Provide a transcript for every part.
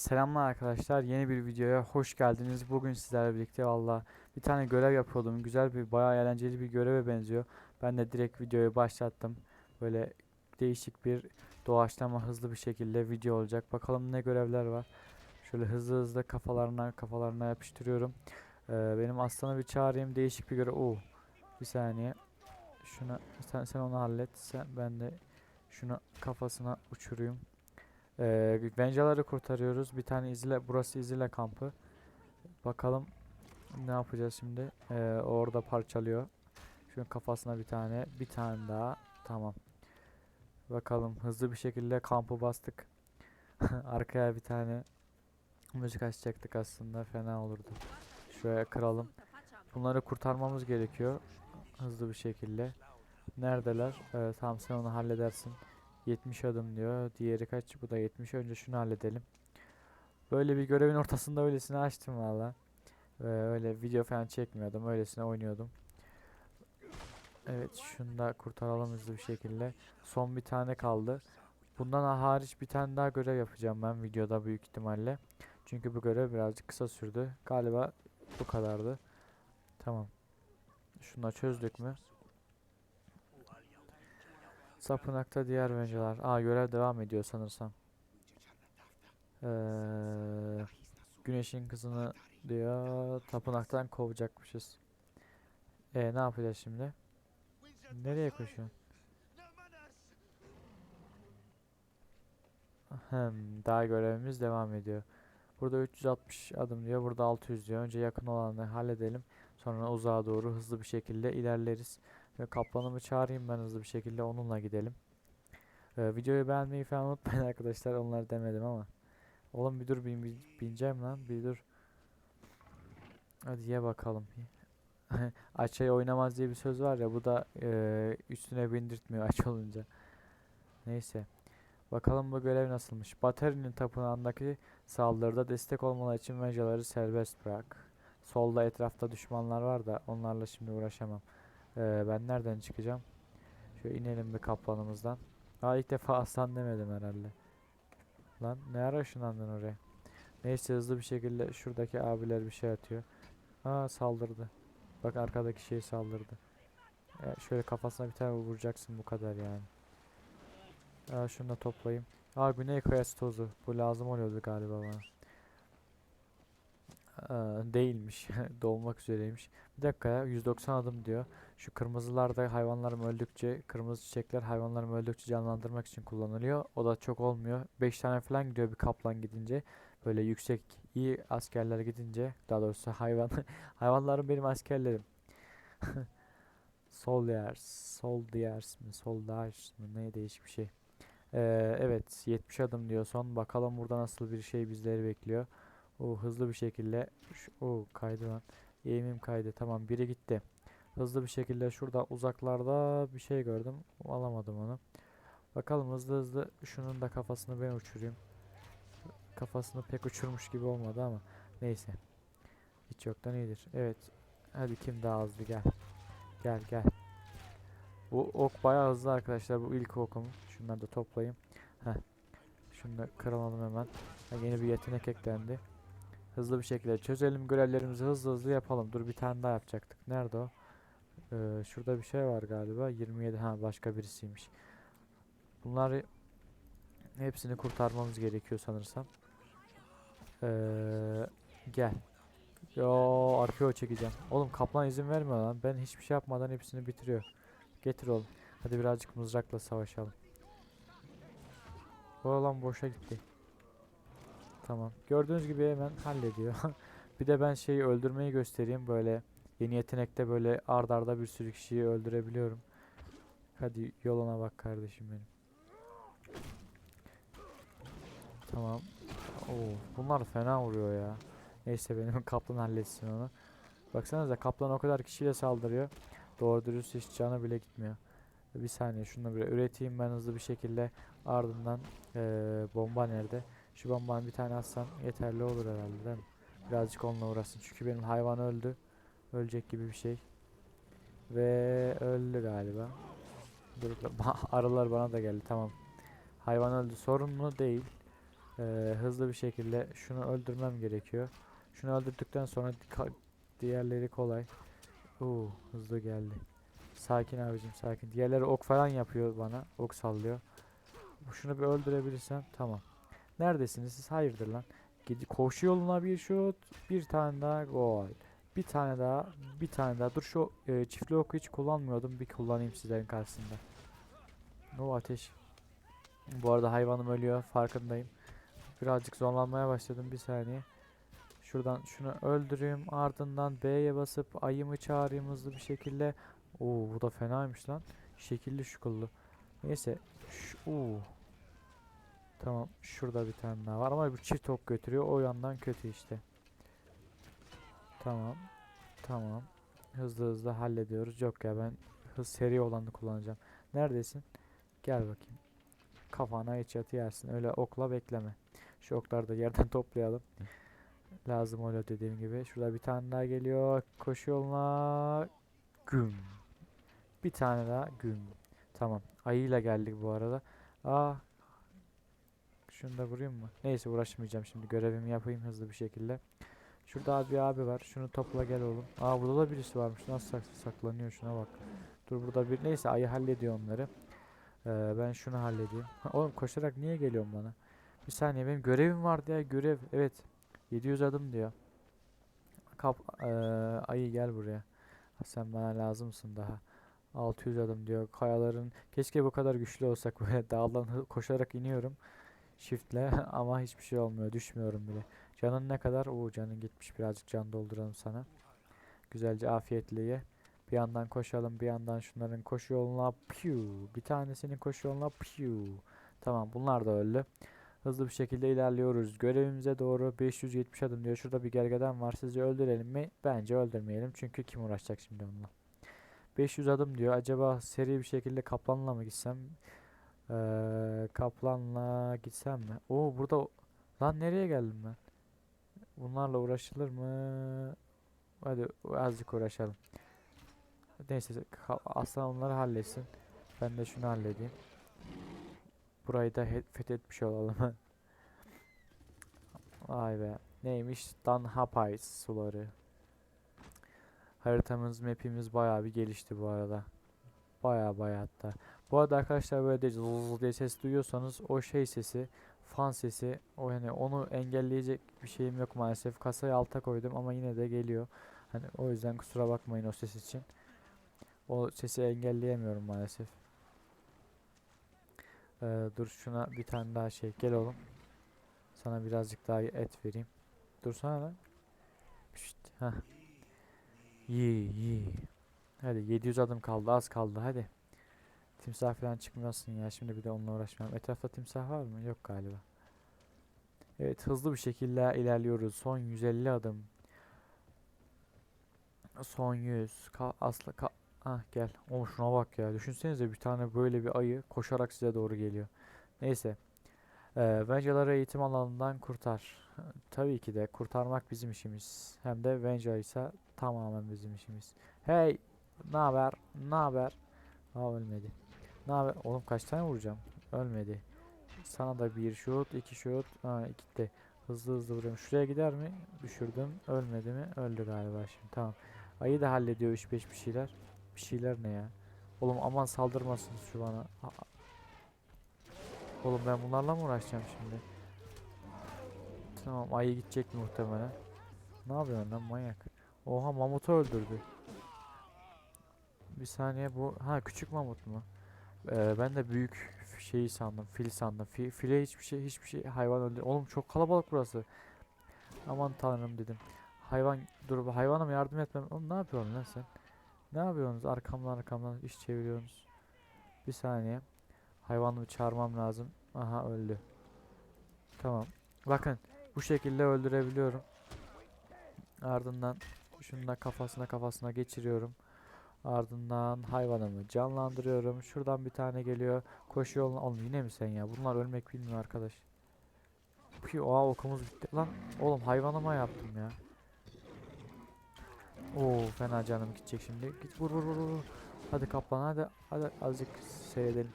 Selamlar arkadaşlar. Yeni bir videoya hoş geldiniz. Bugün sizlerle birlikte valla bir tane görev yapıyordum. Güzel bir bayağı eğlenceli bir göreve benziyor. Ben de direkt videoyu başlattım. Böyle değişik bir doğaçlama hızlı bir şekilde video olacak. Bakalım ne görevler var. Şöyle hızlı hızlı kafalarına kafalarına yapıştırıyorum. Ee, benim aslanı bir çağırayım. Değişik bir görev. Oo. Bir saniye. Şuna sen, sen onu hallet. Sen ben de şunu kafasına uçurayım. Ee, Vencaları kurtarıyoruz. Bir tane izle, burası izle kampı. Bakalım ne yapacağız şimdi. Ee, orada parçalıyor. Şunun kafasına bir tane, bir tane daha. Tamam. Bakalım hızlı bir şekilde kampı bastık. Arkaya bir tane müzik açacaktık aslında fena olurdu. Şuraya kıralım. Bunları kurtarmamız gerekiyor. Hızlı bir şekilde. Neredeler? Ee, tamam sen onu halledersin. 70 adım diyor. Diğeri kaç? Bu da 70. Önce şunu halledelim. Böyle bir görevin ortasında öylesine açtım valla. Öyle video falan çekmiyordum. Öylesine oynuyordum. Evet şunu da kurtaralım hızlı bir şekilde. Son bir tane kaldı. Bundan hariç bir tane daha görev yapacağım ben videoda büyük ihtimalle. Çünkü bu görev birazcık kısa sürdü. Galiba bu kadardı. Tamam. Şunu da çözdük mü? Tapınakta diğer venceler. Aa görev devam ediyor sanırsam. Ee, güneşin kızını diyor tapınaktan kovacakmışız. E ne yapacağız şimdi? Nereye koşuyorsun? Daha görevimiz devam ediyor. Burada 360 adım diyor. Burada 600 diyor. Önce yakın olanı halledelim. Sonra uzağa doğru hızlı bir şekilde ilerleriz. Kaplanımı çağırayım ben hızlı bir şekilde onunla gidelim. Ee, videoyu beğenmeyi falan unutmayın arkadaşlar. Onları demedim ama. Oğlum bir dur bin, bin- bineceğim lan. Bir dur. Hadi ye bakalım. Açayı oynamaz diye bir söz var ya. Bu da e, üstüne bindirtmiyor aç olunca. Neyse. Bakalım bu görev nasılmış. Batari'nin tapınağındaki saldırıda destek olmaları için Venjaları serbest bırak. Solda etrafta düşmanlar var da onlarla şimdi uğraşamam. Ee, ben nereden çıkacağım? Şöyle inelim bir kaplanımızdan. Aa ilk defa aslan demedim herhalde. Lan ne ara ışınlandın oraya? Neyse hızlı bir şekilde şuradaki abiler bir şey atıyor. Aa saldırdı. Bak arkadaki şey saldırdı. Ee, şöyle kafasına bir tane vuracaksın bu kadar yani. Aa şunu da toplayayım. Aa güney kayası tozu. Bu lazım oluyordu galiba bana. Aa, değilmiş. Dolmak üzereymiş. Bir dakika ya 190 adım diyor. Şu kırmızılar da hayvanlarım öldükçe, kırmızı çiçekler hayvanlarım öldükçe canlandırmak için kullanılıyor. O da çok olmuyor. 5 tane falan gidiyor bir kaplan gidince. Böyle yüksek iyi askerler gidince, daha doğrusu hayvan hayvanlarım benim askerlerim. Soldiers, soldiers mi, soldiers mi ne değişik bir şey. Ee, evet 70 adım diyor son. Bakalım burada nasıl bir şey bizleri bekliyor. O hızlı bir şekilde o kaydı lan. Eğimim kaydı. Tamam biri gitti. Hızlı bir şekilde şurada uzaklarda bir şey gördüm. Alamadım onu. Bakalım hızlı hızlı şunun da kafasını ben uçurayım. Kafasını pek uçurmuş gibi olmadı ama neyse. Hiç yoktan iyidir. Evet. Hadi kim daha hızlı gel. Gel gel. Bu ok bayağı hızlı arkadaşlar. Bu ilk okum. Şunları da toplayayım. Heh. Şunu da kıralım hemen. Ha, yeni bir yetenek eklendi. Hızlı bir şekilde çözelim görevlerimizi hızlı hızlı yapalım. Dur bir tane daha yapacaktık. Nerede o? Ee, şurada bir şey var galiba. 27 ha başka birisiymiş. Bunları hepsini kurtarmamız gerekiyor sanırsam. Ee, gel. Yo arpeo çekeceğim. Oğlum kaplan izin vermiyor lan. Ben hiçbir şey yapmadan hepsini bitiriyor. Getir oğlum. Hadi birazcık mızrakla savaşalım. O lan boşa gitti. Tamam. Gördüğünüz gibi hemen hallediyor. bir de ben şeyi öldürmeyi göstereyim. Böyle yeni yetenekte böyle ard arda bir sürü kişiyi öldürebiliyorum. Hadi yoluna bak kardeşim benim. Tamam. Oo, bunlar fena vuruyor ya. Neyse benim kaplan halletsin onu. Baksanıza kaplan o kadar kişiyle saldırıyor. Doğru dürüst hiç canı bile gitmiyor. Bir saniye şunu bir üreteyim ben hızlı bir şekilde. Ardından eee, bomba nerede? Şu bombanın bir tane atsam yeterli olur herhalde değil mi? Birazcık onunla uğraşsın. Çünkü benim hayvan öldü. Ölecek gibi bir şey. Ve öldü galiba. Dur, arılar bana da geldi tamam. Hayvan öldü sorun mu? Değil. Ee, hızlı bir şekilde şunu öldürmem gerekiyor. Şunu öldürdükten sonra diğerleri kolay. Oo, hızlı geldi. Sakin abicim sakin. Diğerleri ok falan yapıyor bana. Ok sallıyor. Şunu bir öldürebilirsem tamam. Neredesiniz siz? Hayırdır lan? Koşu yoluna bir şut, bir tane daha gol. Bir tane daha, bir tane daha. Dur şu e, çiftli oku hiç kullanmıyordum. Bir kullanayım sizlerin karşısında. No ateş. Bu arada hayvanım ölüyor. Farkındayım. Birazcık zorlanmaya başladım. Bir saniye. Şuradan şunu öldüreyim. Ardından B'ye basıp ayımı çağırayım hızlı bir şekilde. Oo bu da fenaymış lan. Şekilli şukullu. Neyse. Şu, oo. Tamam. Şurada bir tane daha var ama bu çift top götürüyor. O yandan kötü işte. Tamam. Tamam. Hızlı hızlı hallediyoruz. Yok ya ben hız seri olanı kullanacağım. Neredesin? Gel bakayım. Kafana headshot yersin. Öyle okla bekleme. Şu okları da yerden toplayalım. Lazım öyle dediğim gibi. Şurada bir tane daha geliyor. Koşu yoluna. Güm. Bir tane daha güm. Tamam. Ayıyla geldik bu arada. Aa. Şunu da vurayım mı? Neyse uğraşmayacağım şimdi. Görevimi yapayım hızlı bir şekilde. Şurada abi abi var. Şunu topla gel oğlum. Aa burada da birisi varmış. Nasıl sak- saklanıyor şuna bak. Dur burada bir neyse ayı hallediyor onları. Ee, ben şunu halledeyim. Ha, Oğlum koşarak niye geliyorsun bana? Bir saniye benim görevim vardı ya görev. Evet. 700 adım diyor. Kap eee, ayı gel buraya. Sen bana lazımsın daha. 600 adım diyor. Kayaların keşke bu kadar güçlü olsak böyle dağdan koşarak iniyorum. Shift'le ama hiçbir şey olmuyor. Düşmüyorum bile. Canın ne kadar? Oo canın gitmiş. Birazcık can dolduralım sana. Güzelce afiyetle ye. Bir yandan koşalım, bir yandan şunların koşu yoluna piu. Bir tanesinin koşu yoluna piu. Tamam, bunlar da öldü. Hızlı bir şekilde ilerliyoruz. Görevimize doğru 570 adım diyor. Şurada bir gergeden var. Sizce öldürelim mi? Bence öldürmeyelim. Çünkü kim uğraşacak şimdi onunla? 500 adım diyor. Acaba seri bir şekilde kaplanla mı gitsem? Ee, kaplanla gitsem mi? Oo burada lan nereye geldim ben? Bunlarla uğraşılır mı? Hadi azıcık uğraşalım. Neyse aslan onları halletsin. Ben de şunu halledeyim. Burayı da he- fethetmiş olalım. Vay be. Neymiş? Danhapais suları. Haritamız, map'imiz bayağı bir gelişti bu arada. Bayağı bayağı hatta. Bu arada arkadaşlar böyle zzzz diye ses duyuyorsanız o şey sesi, fan sesi, o yani onu engelleyecek bir şeyim yok maalesef. Kasayı alta koydum ama yine de geliyor. Hani o yüzden kusura bakmayın o ses için. O sesi engelleyemiyorum maalesef. Ee, dur şuna bir tane daha şey. Gel oğlum. Sana birazcık daha et vereyim. Dursana lan. Pişt. Heh. İyi. Hadi 700 adım kaldı. Az kaldı. Hadi. Timsah falan çıkmasın ya. Şimdi bir de onunla uğraşmayalım. Etrafta timsah var mı? Yok galiba. Evet hızlı bir şekilde ilerliyoruz. Son 150 adım. Son 100. Ka asla ka Ah gel. Oğlum şuna bak ya. Düşünsenize bir tane böyle bir ayı koşarak size doğru geliyor. Neyse. Ee, Vencaları eğitim alanından kurtar. Tabii ki de kurtarmak bizim işimiz. Hem de Venca ise tamamen bizim işimiz. Hey! Ne haber? Ne haber? Aa ölmedi. Ne haber? Oğlum kaç tane vuracağım? Ölmedi. Sana da bir şut, iki şut. Ha iki de. Hızlı hızlı vuruyorum. Şuraya gider mi? Düşürdüm. Ölmedi mi? Öldü galiba şimdi. Tamam. Ayı da hallediyor 3-5 bir şeyler. Bir şeyler ne ya? Oğlum aman saldırmasın şu bana. Aa. Oğlum ben bunlarla mı uğraşacağım şimdi? Tamam ayı gidecek muhtemelen. Ne yapıyorsun lan manyak? Oha mamutu öldürdü. Bir saniye bu ha küçük mamut mu? Ee, ben de büyük şeyi sandım, fil sandım. Fi- file hiçbir şey hiçbir şey hayvan öldü. Oğlum çok kalabalık burası. Aman tanrım dedim. Hayvan dur bu hayvanım yardım etmem. Oğlum ne yapıyorsun lan sen? Ne yapıyorsunuz? Arkamdan arkamdan iş çeviriyorsunuz. Bir saniye. Hayvanımı çağırmam lazım. Aha öldü. Tamam. Bakın bu şekilde öldürebiliyorum. Ardından şunu da kafasına kafasına geçiriyorum. Ardından hayvanımı canlandırıyorum. Şuradan bir tane geliyor. Koşu yoluna. Oğlum yine mi sen ya? Bunlar ölmek bilmiyor arkadaş. Piyo, aa okumuz bitti. Lan oğlum hayvanıma yaptım ya. Oo fena canım gidecek şimdi. Git vur vur vur. Hadi kaplan hadi hadi azıcık seyredelim.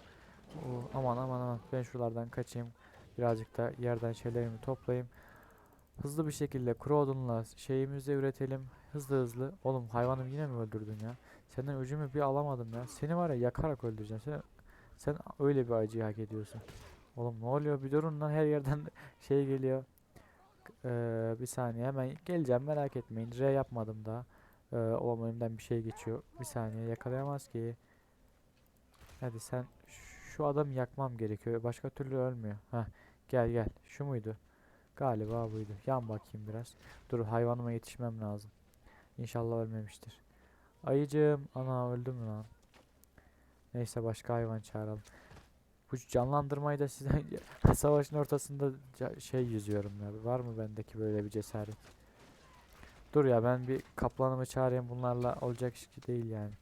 Oo, aman aman aman ben şuralardan kaçayım. Birazcık da yerden şeylerimi toplayayım. Hızlı bir şekilde kuru odunla şeyimizi üretelim. Hızlı hızlı. Oğlum hayvanım yine mi öldürdün ya? Senden öcümü bir alamadım ya. Seni var ya yakarak öldüreceğim. Sen, sen öyle bir acıyı hak ediyorsun. Oğlum ne oluyor? Bir durun lan her yerden şey geliyor. Ee, bir saniye hemen geleceğim merak etmeyin. R yapmadım daha. Ee, o bir şey geçiyor. Bir saniye yakalayamaz ki. Hadi sen şu adamı yakmam gerekiyor. Başka türlü ölmüyor. Heh, gel gel. Şu muydu? Galiba buydu. Yan bakayım biraz. Dur hayvanıma yetişmem lazım. İnşallah ölmemiştir. Ayıcığım. Ana öldüm lan? Neyse başka hayvan çağıralım. Bu canlandırmayı da sizden savaşın ortasında şey yüzüyorum ya. Var mı bendeki böyle bir cesaret? Dur ya ben bir kaplanımı çağırayım. Bunlarla olacak iş değil yani.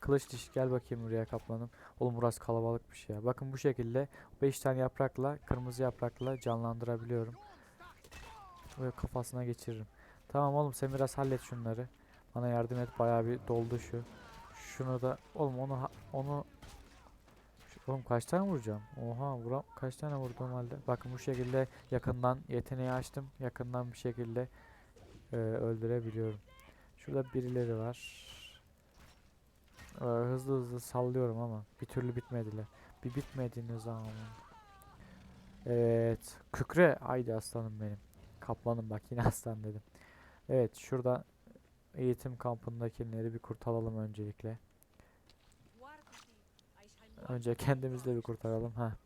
Kılıç diş gel bakayım buraya kaplanım. Oğlum burası kalabalıkmış ya. Bakın bu şekilde 5 tane yaprakla kırmızı yaprakla canlandırabiliyorum. Böyle kafasına geçiririm. Tamam oğlum sen biraz hallet şunları. Bana yardım et bayağı bir doldu şu. Şunu da oğlum onu onu Oğlum kaç tane vuracağım? Oha vuram kaç tane vurduğum halde. Bakın bu şekilde yakından yeteneği açtım. Yakından bir şekilde e, öldürebiliyorum. Şurada birileri var. Ee, hızlı hızlı sallıyorum ama bir türlü bitmediler. Bir bitmediğiniz zaman. Evet. Kükre. Haydi aslanım benim. Kaplanım bak yine aslan dedim. Evet şurada eğitim kampındakileri bir kurtaralım öncelikle. Önce kendimizi de bir kurtaralım. Ha.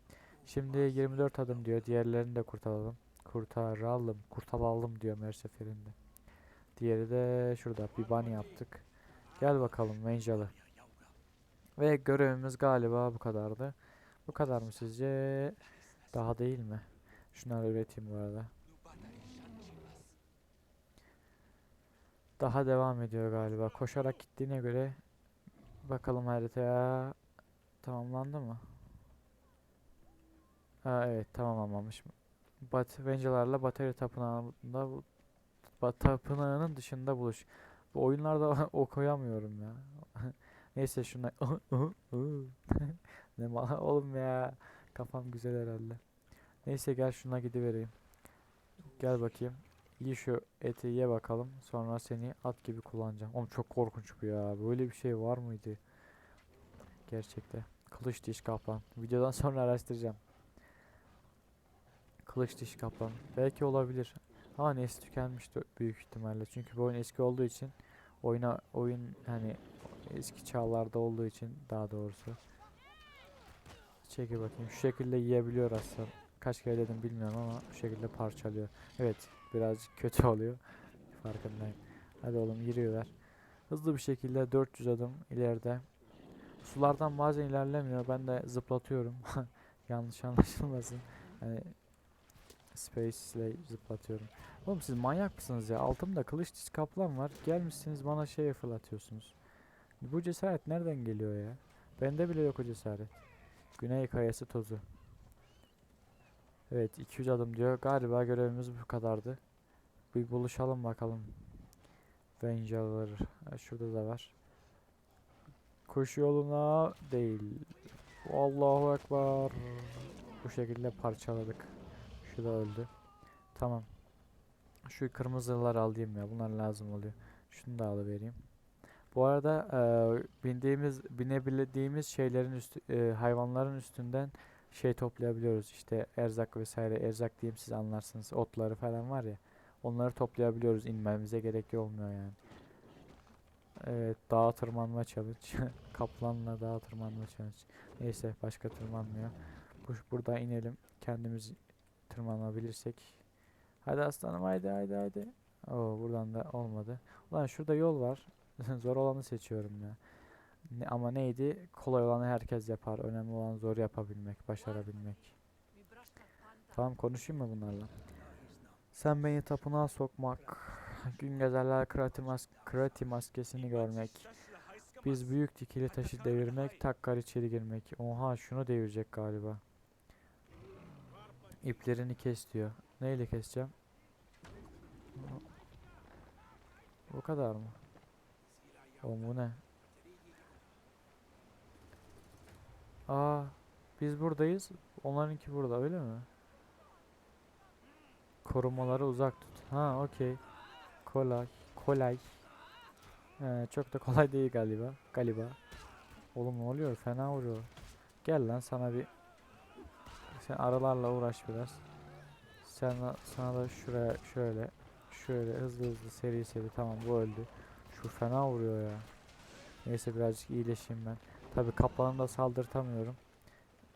Şimdi 24 adım diyor. Diğerlerini de kurtaralım. Kurtaralım. Kurtaralım diyorum her seferinde. Diğeri de şurada. Bir bunny yaptık. Gel bakalım Menjalı. Ve görevimiz galiba bu kadardı. Bu kadar mı sizce? Daha değil mi? Şunları üreteyim bu arada. Daha devam ediyor galiba. Koşarak gittiğine göre bakalım haritaya tamamlandı mı? Ha evet tamamlanmamış. Bat Venge'larla Bateri Tapınağı'nda bu- Ba- tapınağının dışında buluş. Bu oyunlarda okuyamıyorum ya. Neyse şuna ne ma oğlum ya. Kafam güzel herhalde. Neyse gel şuna gidivereyim. Gel bakayım. İyi şu eti ye bakalım. Sonra seni at gibi kullanacağım. Oğlum çok korkunç bu ya. Böyle bir şey var mıydı? Gerçekte. Kılıç diş kaplan. Videodan sonra araştıracağım. Kılıç diş kaplan. Belki olabilir. Ama nesli tükenmişti büyük ihtimalle. Çünkü bu oyun eski olduğu için oyuna oyun hani eski çağlarda olduğu için daha doğrusu. Çekil bakayım. Şu şekilde yiyebiliyor aslında. Kaç kere dedim bilmiyorum ama bu şekilde parçalıyor. Evet birazcık kötü oluyor. Farkındayım. Hadi oğlum yürüyorlar. Hızlı bir şekilde 400 adım ileride. Sulardan bazen ilerlemiyor. Ben de zıplatıyorum. Yanlış anlaşılmasın. Hani Space ile zıplatıyorum. Oğlum siz manyak mısınız ya? Altımda kılıç diş kaplan var. Gelmişsiniz bana şey fırlatıyorsunuz. Bu cesaret nereden geliyor ya? Bende bile yok o cesaret. Güney kayası tozu. Evet 200 adım diyor. Galiba görevimiz bu kadardı. Bir buluşalım bakalım. Venge'lar. Ha, Şurada da var. Koşu yoluna değil. Allahu Ekber. Bu şekilde parçaladık. Şu da öldü. Tamam. Şu kırmızılar alayım ya. Bunlar lazım oluyor. Şunu da alıvereyim. Bu arada eee, bindiğimiz, binebildiğimiz şeylerin üstü, eee, hayvanların üstünden şey toplayabiliyoruz. İşte erzak vesaire. Erzak diyeyim siz anlarsınız. Otları falan var ya. Onları toplayabiliyoruz. İnmemize gerek olmuyor yani. Evet, dağa tırmanma challenge. Kaplanla dağa tırmanma challenge. Neyse, başka tırmanmıyor. Bu, burada inelim. Kendimiz tırmanabilirsek. Hadi aslanım haydi haydi haydi. Oo buradan da olmadı. Ulan şurada yol var. Zor olanı seçiyorum ya. Ne, ama neydi? Kolay olanı herkes yapar. Önemli olan zor yapabilmek, başarabilmek. Tamam konuşayım mı bunlarla? Sen beni tapınağa sokmak, gün gezerler krati, mas krati maskesini görmek, biz büyük dikili taşı devirmek, takkar içeri girmek. Oha şunu devirecek galiba. İplerini kes diyor. Neyle keseceğim? Bu kadar mı? Oğlum bu ne? Aa, biz buradayız. Onlarınki burada öyle mi? Korumaları uzak tut. Ha okey. Kolay. Kolay. Ee, çok da kolay değil galiba. Galiba. Oğlum ne oluyor? Fena vuruyor. Gel lan sana bir sen aralarla uğraş biraz. Sen sana da şuraya şöyle şöyle hızlı hızlı seri seri tamam bu öldü. Şu fena vuruyor ya. Neyse birazcık iyileşeyim ben. Tabi kaplanı da saldırtamıyorum.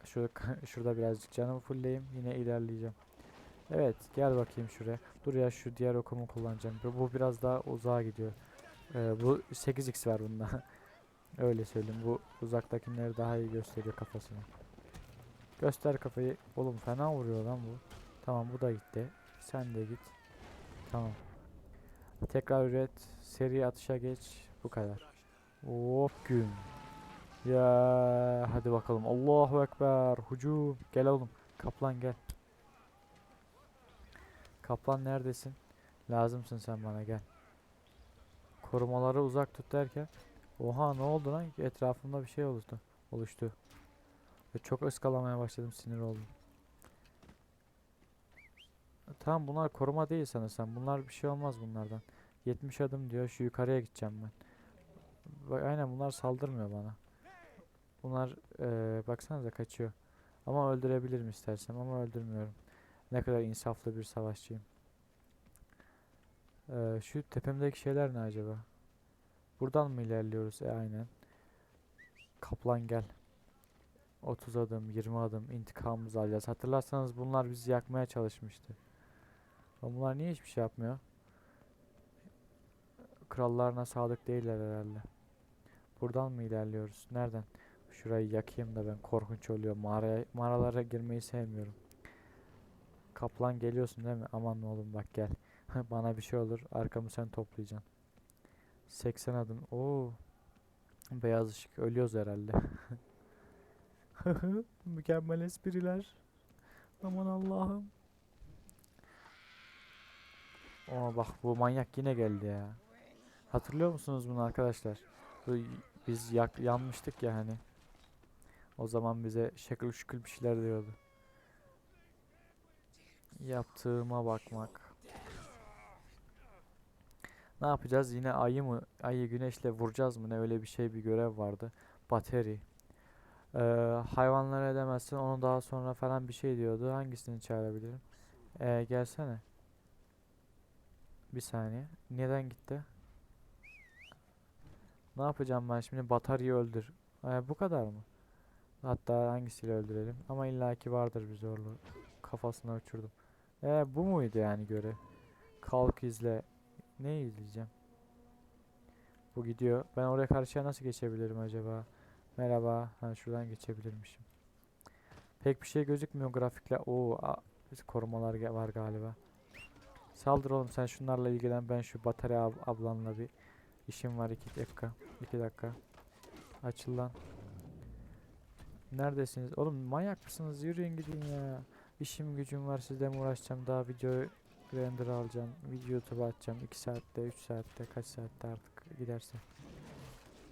Şurada, şurada birazcık canımı fullleyeyim. Yine ilerleyeceğim. Evet gel bakayım şuraya. Dur ya şu diğer okumu kullanacağım. Bu, bu biraz daha uzağa gidiyor. Ee, bu 8x var bunda. Öyle söyleyeyim. Bu uzaktakileri daha iyi gösteriyor kafasını. Göster kafayı. Oğlum fena vuruyor lan bu. Tamam bu da gitti. Sen de git. Tamam. Tekrar üret. Seri atışa geç. Bu kadar. Hop gün. Ya hadi bakalım. Allahu ekber. Hucum. Gel oğlum. Kaplan gel. Kaplan neredesin? Lazımsın sen bana gel. Korumaları uzak tut derken. Oha ne oldu lan? Etrafımda bir şey oluştu. Oluştu. Ve çok ıskalamaya başladım sinir oldum. Tamam bunlar koruma değil sanırsam. Bunlar bir şey olmaz bunlardan. 70 adım diyor. Şu yukarıya gideceğim ben. Aynen bunlar saldırmıyor bana. Bunlar eee baksanıza kaçıyor. Ama öldürebilirim istersem ama öldürmüyorum. Ne kadar insaflı bir savaşçıyım. Eee, şu tepemdeki şeyler ne acaba? Buradan mı ilerliyoruz? E aynen. Kaplan gel. 30 adım, 20 adım intikamımızı alacağız. Hatırlarsanız bunlar bizi yakmaya çalışmıştı. Ama bunlar niye hiçbir şey yapmıyor? Krallarına sadık değiller herhalde. Buradan mı ilerliyoruz? Nereden? Şurayı yakayım da ben korkunç oluyor. Mağaraya, mağaralara girmeyi sevmiyorum. Kaplan geliyorsun değil mi? Aman oğlum bak gel. Bana bir şey olur. Arkamı sen toplayacaksın. 80 adım. Oo. Beyaz ışık. Ölüyoruz herhalde. Mükemmel espriler. Aman Allah'ım. Aa bak bu manyak yine geldi ya. Hatırlıyor musunuz bunu arkadaşlar? Biz yak yanmıştık ya hani. O zaman bize şekil şükül bir şeyler diyordu. Yaptığıma bakmak. Ne yapacağız? Yine ayı mı? Ayı güneşle vuracağız mı? Ne öyle bir şey bir görev vardı. Bateri. Ee, hayvanları edemezsin. Onu daha sonra falan bir şey diyordu. Hangisini çağırabilirim? Ee, gelsene. Bir saniye. Neden gitti? Ne yapacağım ben şimdi? Bataryayı öldür. Ee, bu kadar mı? Hatta hangisiyle öldürelim? Ama illaki vardır bir zorluğu. Kafasına uçurdum. Ee, bu muydu yani görev? Kalk izle. Ne izleyeceğim? Bu gidiyor. Ben oraya karşıya nasıl geçebilirim acaba? Merhaba. Ha şuradan geçebilirmişim. Pek bir şey gözükmüyor grafikle. Oo, a- korumalar var galiba. Saldır oğlum sen şunlarla ilgilen. Ben şu batarya ab- ablanla bir işim var 2 dakika. 2 dakika. Açıl lan. Neredesiniz? Oğlum manyak mısınız? Yürüyün gidin ya. İşim gücüm var sizle mi uğraşacağım? Daha video render alacağım. Video YouTube'a atacağım. 2 saatte, 3 saatte, kaç saatte artık giderse.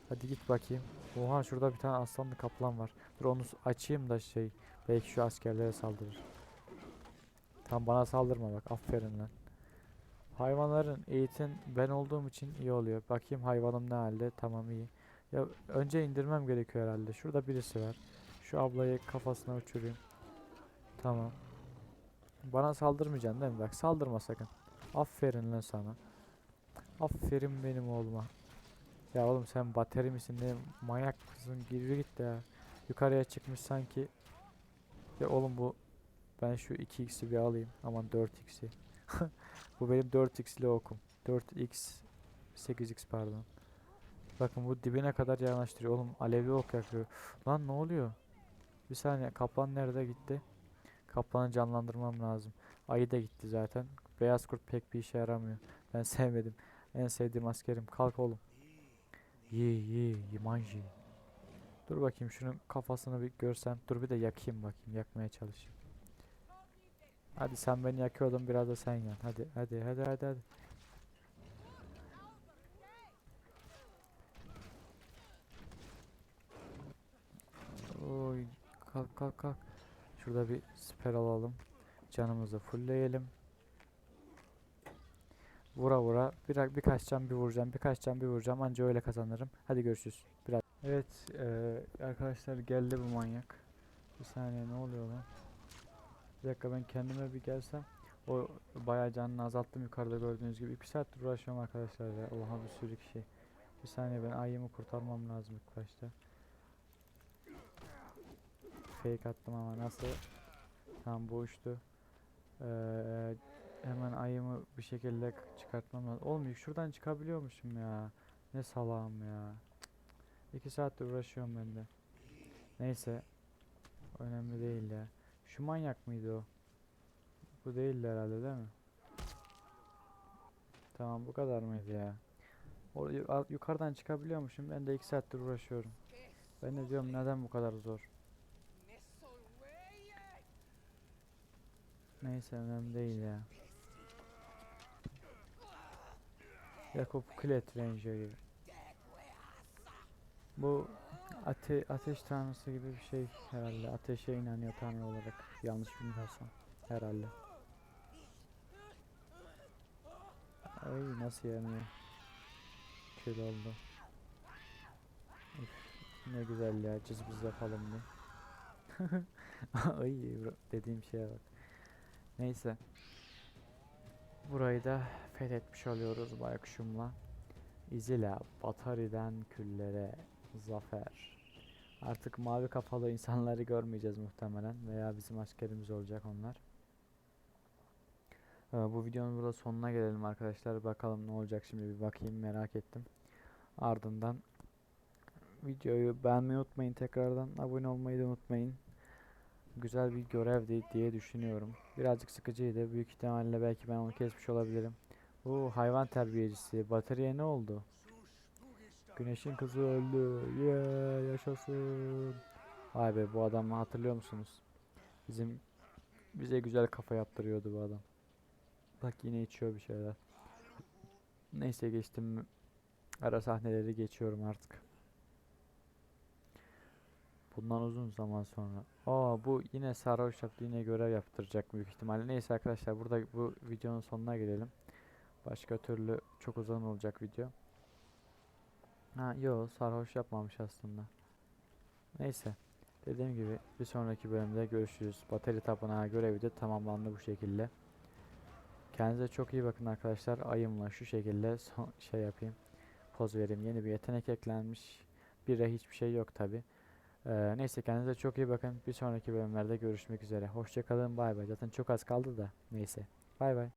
Hadi git bakayım. Oha şurada bir tane aslanlı kaplan var. Dur onu açayım da şey. Belki şu askerlere saldırır. Tam bana saldırma bak. Aferin lan. Hayvanların eğitim ben olduğum için iyi oluyor. Bakayım hayvanım ne halde. Tamam iyi. Ya önce indirmem gerekiyor herhalde. Şurada birisi var. Şu ablayı kafasına uçurayım. Tamam. Bana saldırmayacaksın değil mi? Bak saldırma sakın. Aferin lan sana. Aferin benim oğluma. Ya oğlum sen bateri misin ne manyak mısın? Geri git ya. Yukarıya çıkmış sanki. Ya oğlum bu ben şu 2x'i bir alayım. Aman 4x'i. bu benim 4x'li okum. 4x 8x pardon. Bakın bu dibine kadar yanaştırıyor. Oğlum alevli ok yakıyor. Lan ne oluyor? Bir saniye kaplan nerede gitti? Kaplanı canlandırmam lazım. Ayı da gitti zaten. Beyaz kurt pek bir işe yaramıyor. Ben sevmedim. En sevdiğim askerim. Kalk oğlum. Ye ye Yimanji. Dur bakayım şunun kafasını bir görsem. Dur bir de yakayım bakayım. Yakmaya çalışayım. Hadi sen beni yakıyordun biraz da sen yan. Hadi hadi hadi hadi hadi. Kalk kalk kalk. Şurada bir siper alalım. Canımızı fullleyelim. Vura vura bir, birkaç can bir vuracağım. Birkaç can bir vuracağım. Anca öyle kazanırım. Hadi görüşürüz. Biraz. Evet eee, arkadaşlar geldi bu manyak. Bir saniye ne oluyor lan? Bir dakika ben kendime bir gelsem. O bayağı canını azalttım yukarıda gördüğünüz gibi. 2 saattir uğraşıyorum arkadaşlar ya. Oha bir sürü kişi. Bir saniye ben ayımı kurtarmam lazım ilk başta. Fake attım ama nasıl? Tam bu uçtu. Ee, hemen ayımı bir şekilde çıkartmam lazım. Olmuyor şuradan çıkabiliyormuşum ya. Ne salağım ya. 2 saattir uğraşıyorum ben de. Neyse. Önemli değil ya. Şu manyak mıydı o? Bu değildi herhalde değil mi? Tamam bu kadar mıydı ya? O yu- al- yukarıdan çıkabiliyormuşum. Ben de 2 saattir uğraşıyorum. Ben de diyorum neden bu kadar zor? Neyse önemli değil ya. Yakup Klet Ranger'ı. Bu ate ateş tanrısı gibi bir şey herhalde. Ateşe inanıyor tanrı olarak. Yanlış bilmiyorsam. Herhalde. Ay nasıl yanıyor. Kül oldu. Üf, ne güzel ya cızbız yapalım bir. Ay dediğim şeye bak. Neyse. Burayı da fethetmiş oluyoruz baykuşumla. İzila Batari'den küllere zafer. Artık mavi kafalı insanları görmeyeceğiz muhtemelen veya bizim askerimiz olacak onlar. Ee, bu videonun burada sonuna gelelim arkadaşlar. Bakalım ne olacak şimdi bir bakayım merak ettim. Ardından videoyu beğenmeyi unutmayın tekrardan. Abone olmayı da unutmayın. Güzel bir görevdi diye düşünüyorum. Birazcık sıkıcıydı. Büyük ihtimalle belki ben onu kesmiş olabilirim. Bu hayvan terbiyecisi. Bataryaya ne oldu? Güneşin kızı öldü. Yeah, yaşasın. Vay be bu adamı hatırlıyor musunuz? Bizim bize güzel kafa yaptırıyordu bu adam. Bak yine içiyor bir şeyler. Neyse geçtim. Ara sahneleri geçiyorum artık. Bundan uzun zaman sonra. Aa bu yine sarhoş yaptı yine görev yaptıracak büyük ihtimalle. Neyse arkadaşlar burada bu videonun sonuna gelelim. Başka türlü çok uzun olacak video. Ha yo sarhoş yapmamış aslında. Neyse. Dediğim gibi bir sonraki bölümde görüşürüz. Bateri tapınağı görevi de tamamlandı bu şekilde. Kendinize çok iyi bakın arkadaşlar. Ayımla şu şekilde son şey yapayım. Poz vereyim. Yeni bir yetenek eklenmiş. Bir de hiçbir şey yok tabi. Ee, neyse kendinize çok iyi bakın. Bir sonraki bölümlerde görüşmek üzere. Hoşçakalın. Bay bay. Zaten çok az kaldı da. Neyse. Bay bay.